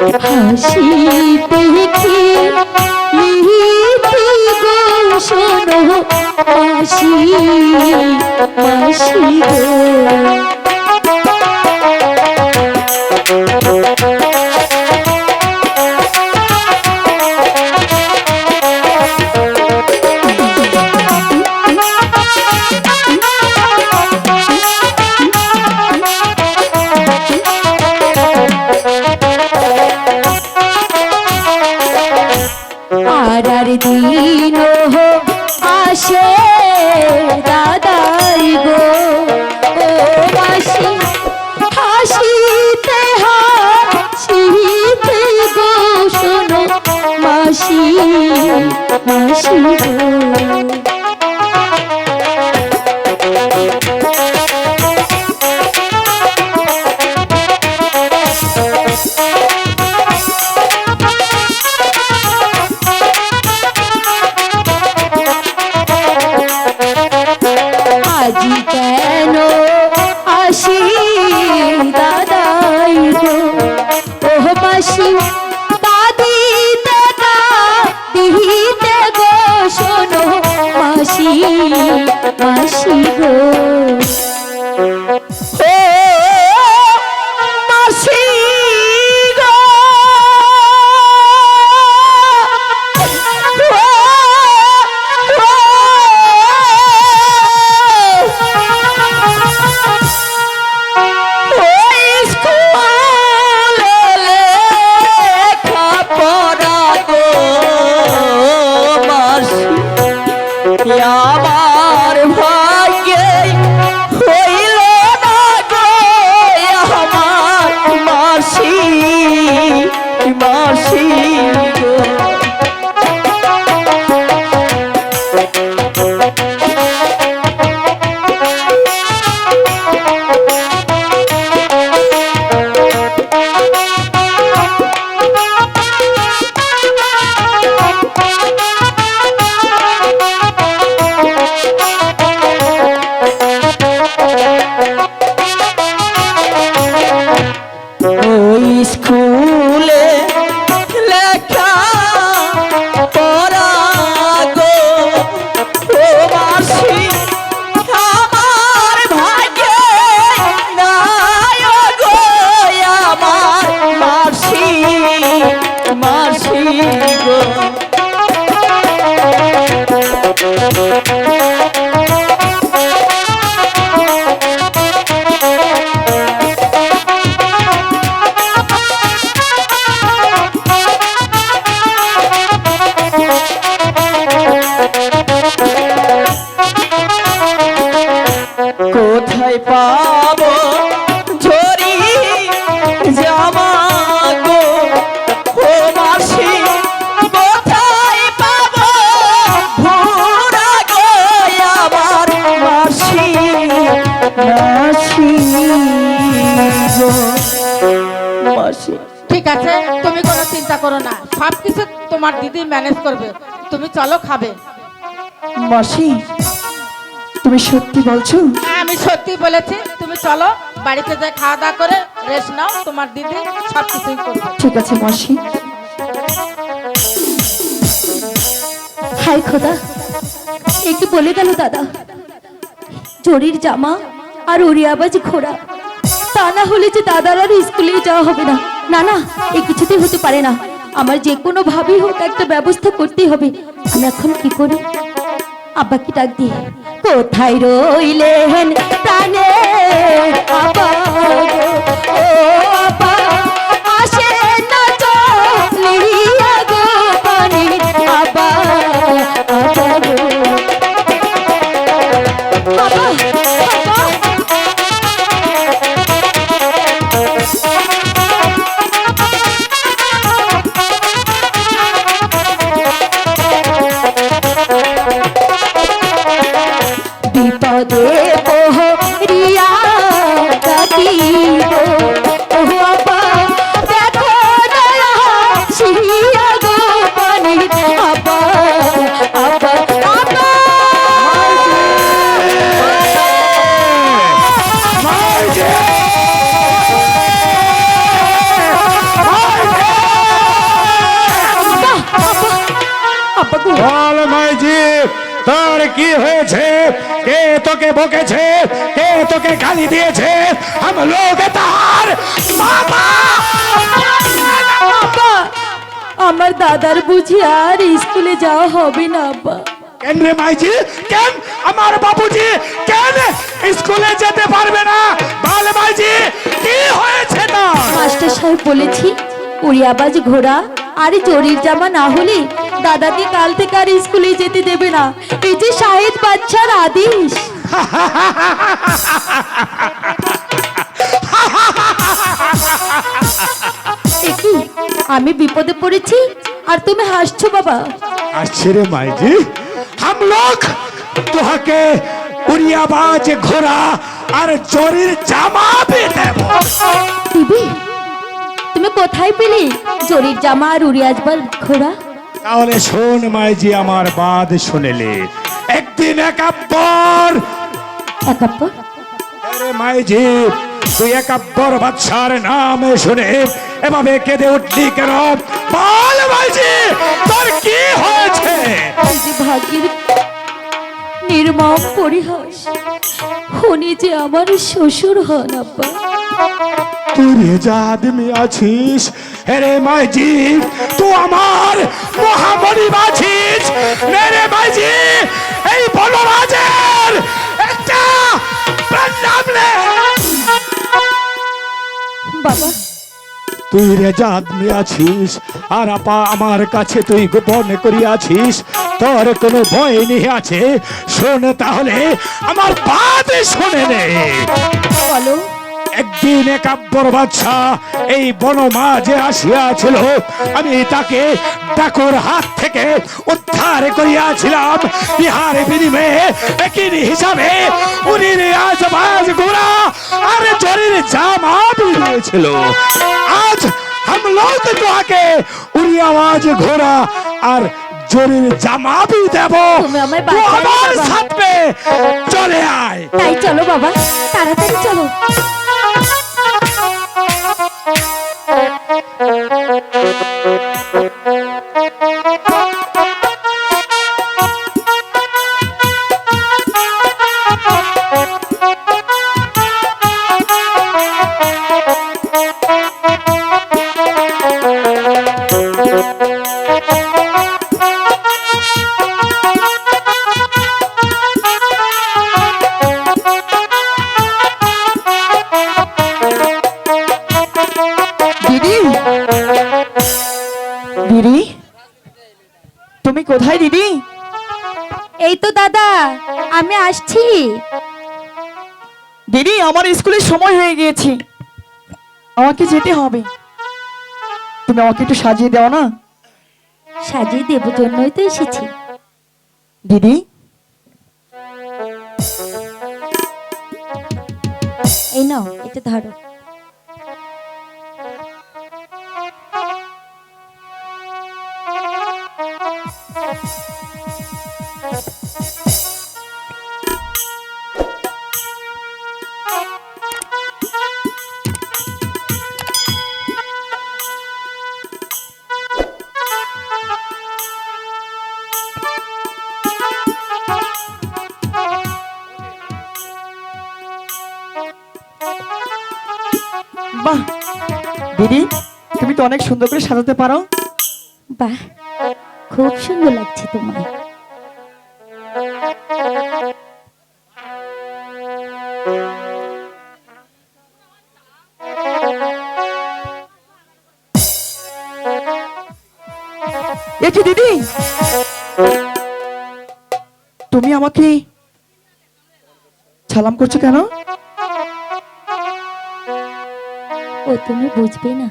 হাসি দেখি লিহিতি গো শোনো মাসি মাসি গো। কোনো চিন্তা করো না। সব কিছু তোমার দিদি ম্যানেজ করবে। তুমি চলো খাবে। মাসি তুমি সত্যি বলছো? আমি সত্যি বলেছি। তুমি চলো বাড়িতে যাই খাওয়া দাওয়া করে রেস্ট নাও। তোমার দিদি সব কিছুই করবে। ঠিক আছে মাসি। হাই খোদা একটু বলে গেল দাদা? জরির জামা আর আবাজ ঘোড়া। তা না হলে যে দাদার আর স্কুলে যাওয়া হবে না। না না, এই কিছুতেই হতে পারে না। আমার যে কোনো ভাবেই হোক, একটা ব্যবস্থা করতেই হবে। আমি এখন কি করি? আব্বাকে ডাক দিয়ে, কোথায় রইলেন প্রাণে হয়েছে? কে তোকে বকেছে? কে তোকে গালি দিয়েছে? তার আমার দাদার বুঝি আর স্কুলে যাওয়া হবে না আব্বা কেন রে মাইজি? কেন? আমার বাবুজি কেন স্কুলে যেতে পারবে না? বাল মাইজি কি হয়েছে না মাস্টার সাহেব বলেছি উড়িয়াবাজ ঘোড়া আরে চোরির জামা না হলে দাদাকে কাল থেকে আর স্কুলে যেতে দেবে না। এই যে শাহেদ বাচ্চার আদেশ। একই আমি বিপদে পড়েছি আর তুমি হাসছো বাবা। আচ্ছা রে মাইজি। হাম লোক তোহাকে উড়িয়া বাজ ঘোড়া আর জরির জামা পে দেব। তুমি কোথায় পেলে? জরির জামা আর উড়িয়াজবার ঘোড়া? তাহলে শোন মাইজি আমার বাদ শুনেলে। একদিন একাব্বর একাপ্পর আরে মাইজি তুই একাব্বর বাদশার নাম শুনে এভাবে কেঁদে উঠলি কেন? বল মাইজি তোর কি হয়েছে? ভাগ্যের নির্মম পরিহাস। উনি যে আমার শ্বশুর হন আব্বা। তুই রেজা আদমি আছিস? রে মাইজি তুই আমার মহামণি আছিস? রে মাইজি এই বলরাজের একটা প্রণাম নে। বাবা। তুই রেজা আদমি আছিস আর আপা আমার কাছে তুই গোপন করিয়াছিস তোর কোনো ভয় নেই আছে? শোন তাহলে আমার বাদ শোনে নে। বলো। একদিন একাব্বর বাদশা এই বনমাঝে আসিয়াছিল আমি তাকে ডাকুর হাত থেকে উদ্ধার করিয়াছিলাম ইহার বিনিময়ে একই হিসাবে উনি আজবাজ গোড়া আর জরির জামা বেরিয়েছিল আজ हम लोग তোহাকে উড়ি আওয়াজ ঘোড়া আর জরির জামা বি দেব তুমি আমায় তুই বাঁচালে আমার বাবা। সাথে চলে আয় তাই চলো বাবা তাড়াতাড়ি চলো দিদি? দিদি? তুমি কোথায় দিদি? এই তো দাদা আমি আসছি। দিদি আমার স্কুলের সময় হয়ে গিয়েছে। আমাকে যেতে হবে। তুমি আমাকে একটু সাজিয়ে দাও না? সাজিয়ে দেব জন্যই তো এসেছি। দিদি? এই নাও এটা ধরো। বাহ। দিদি তুমি তো অনেক সুন্দর করে সাজাতে পারো। বাহ খুব সুন্দর লাগছে তোমায় দিদি? তুমি আমাকে সালাম করছ কেন? ও তুমি বুঝবে না।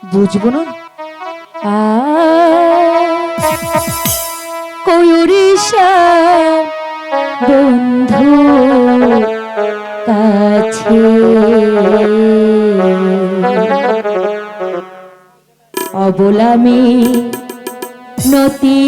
বুঝব না? কয়ুরিশা বন্ধু কাছে? অবলামি নতি